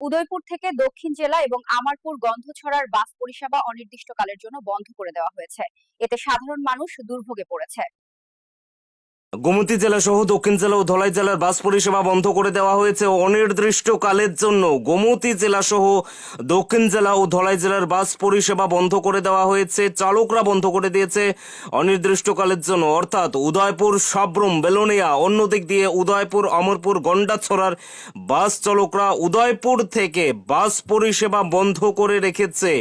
উদয়পুর থেকে দক্ষিণ জেলা এবং আমারপুর গন্ধছড়ার বাস পরিষেবা অনির্দিষ্টকালের জন্য বন্ধ করে দেওয়া হয়েছে। এতে সাধারণ মানুষ দুর্ভোগে পড়েছে। গোমতী জেলা সহ দক্ষিণ জেলা ও ধলাই জেলার বাস পরিষেবা বন্ধ করে দেওয়া হয়েছে অনির্দিষ্টকালের জন্য গোমতী জেলা সহ দক্ষিণ জেলা ও ধলাই জেলার বাস পরিষেবা বন্ধ করে দেওয়া হয়েছে, চালকরা বন্ধ করে দিয়েছে অনির্দিষ্টকালের জন্য। অর্থাৎ উদয়পুর, সাবরুম, বেলোনিয়া, অন্যদিক দিয়ে উদয়পুর, অমরপুর, গন্ডাছড়ার বাস চালকরা উদয়পুর থেকে বাস পরিষেবা বন্ধ করে রেখেছে।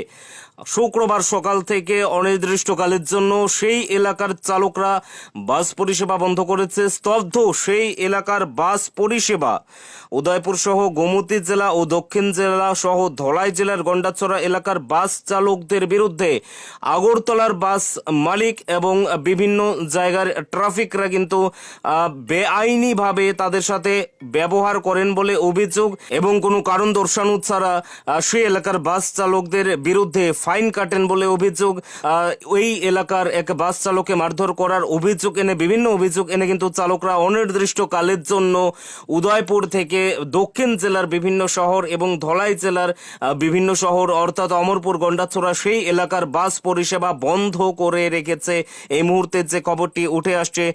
শুক্রবার সকাল থেকে অনির্দিষ্টকালের জন্য সেই এলাকার চালকরা বাস পরিষেবা বন্ধ করেছে, স্তব্ধ সেই এলাকার বাস পরিষেবা। উদয়পুর সহ গোমতী জেলা ও দক্ষিণ জেলা সহ ধলাই জেলার গন্ডাছড়া এলাকার বাস চালকদের বিরুদ্ধে আগরতলার বাস মালিক এবং বিভিন্ন জায়গার ট্রাফিকরা কিন্তু বেআইনিভাবে তাদের সাথে ব্যবহার করেন বলে অভিযোগ এবং কোনো কারণ দর্শানো ছাড়া সেই এলাকার বাস চালকদের বিরুদ্ধে ফাইন কাটেন বলে অভিযোগ। ওই এলাকার এক বাস চালককে মারধর করার অভিযোগ এনে, বিভিন্ন অভিযোগ এনে কিন্তু চালকরা অনির্দিষ্ট কালের জন্য উদয়পুর থেকে দক্ষিণ জেলার বিভিন্ন শহর এবং ধলাই জেলার বিভিন্ন শহর অর্থাৎ অমরপুর গন্ডাছড়া সেই এলাকার বাস পরিষেবা বন্ধ করে রেখেছে। এই মুহূর্তে যে খবরটি উঠে আসছে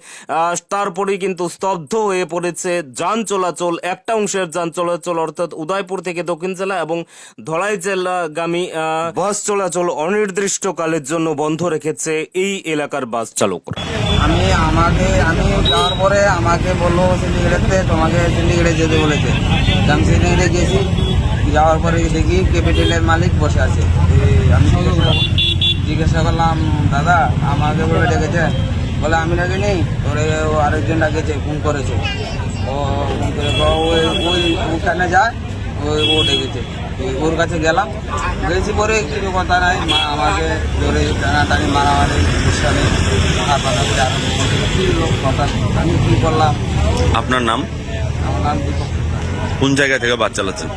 তারপরেই কিন্তু স্তব্ধ হয়ে পড়েছে যান চলাচল, একটা অংশের যান চলাচল অর্থাৎ উদয়পুর থেকে দক্ষিণ জেলা এবং ধলাই জেলাগামী বাস চলাচল অনির্দিষ্টকালের জন্য বন্ধ রেখেছে এই এলাকার বাস চালকরা। আমি আমাকে, আমি যাওয়ার পরে আমাকে বলল সিন্ডিকেটেতে, তোমাকে সিন্ডিকেটে যেতে বলেছে। আমি সিন্ডিকেটে গেছি, যাওয়ার পরে দেখি ক্যাপিটালের মালিক বসে আছে। আমি জিজ্ঞাসা- করলাম, দাদা, আমাকে বলে ডেকেছে? বলে, আমি ডাকি নেই তোরে ও আরেকজন ডাকেছে, ফোন করেছে। ও, ফোন করে ওই ওই ওখানে যায় ও ডেকেছে। ওর কাছে গেলাম। গেছি পরে কিছু কথা নাই মা- আমাকে ধরে টানাটানি মারামারি হাতাহাতি আরম্ভ লোক কথা আমি কি করলাম? আপনার নাম? আমার নাম দীপক কোন জায়গা থেকে বাস চালাচ্ছেন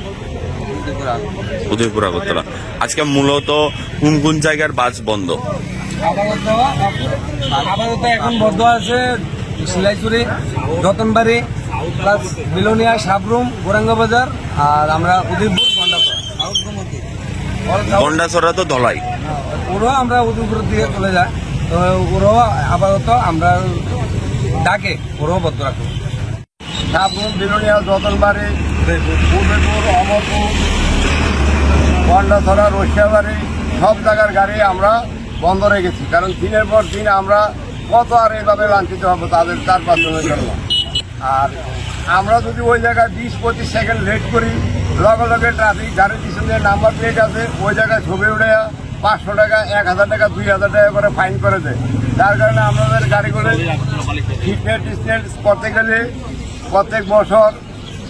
উদয়পুর আগরতলা। আজকে মূলত কোন কোন জায়গার বাস বন্ধ? আপাতত এখন বন্ধ আছে সিলাইচুরি রতনবাড়ি প্লাস বিলোনিয়া সাবরুম গোরাঙ্গ বাজার আর আমরা উদয়পুর গন্ডাছড়া তো ধলাই। ওরাও আমরা উদয়পুরের দিকে চলে যায়। তো ওরাও আপাতত আমরা ডাকে ওরাও বদ্ধ রাখব সাবরুম বিলোনিয়া যতনবাড়ি উদয়পুর অমরপুর গন্ডাছড়া রসিয়াবাড়ি সব জায়গার গাড়ি আমরা বন্ধ রেখেছি কারণ দিনের পর দিন আমরা কত আর এইভাবে লাঞ্ছিত হব তাদের চার পাঁচজনের জন্য। আর আমরা যদি ওই জায়গায় বিশ পঁচিশ সেকেন্ড লেট করি লগে লগে ট্রাফিক গাড়ি গাড়ির পিছনে নাম্বার প্লেট আছে, ওই জায়গায় ছবি উঠে পাঁচশো টাকা, এক হাজার টাকা, দুই হাজার টাকা করে ফাইন করে দেয়। যার কারণে আমাদের গাড়িগুলো ফিটনেস টিটনেস করতে গেলে, প্রত্যেক বছর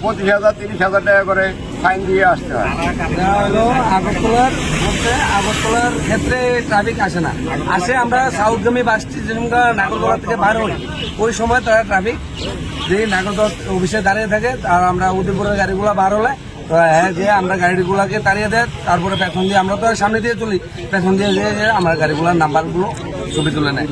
পঁচিশ হাজার, তিরিশ হাজার টাকা করে ফাইন দিয়ে আসতে হয়। আগরতলার বলতে আগরতলার ক্ষেত্রে ট্রাফিক আসে না। আসে আমরা সাউথগামী বাসটি যেরকম নাগরদোলা থেকে বার হই। ওই সময় তারা ট্রাফিক যে নাগরদোলা অফিসে দাঁড়িয়ে থাকে, আর আমরা উদয়পুরের গাড়িগুলো বার হলে তো হ্যাঁ যে আমরা গাড়িগুলোকে তাড়িয়ে দেয়, তারপরে পেছন দিয়ে আমরা তো সামনে দিয়ে চলি। পেছন দিয়ে যে আমরা গাড়িগুলোর নাম্বারগুলো ছবি তুলে নেয়।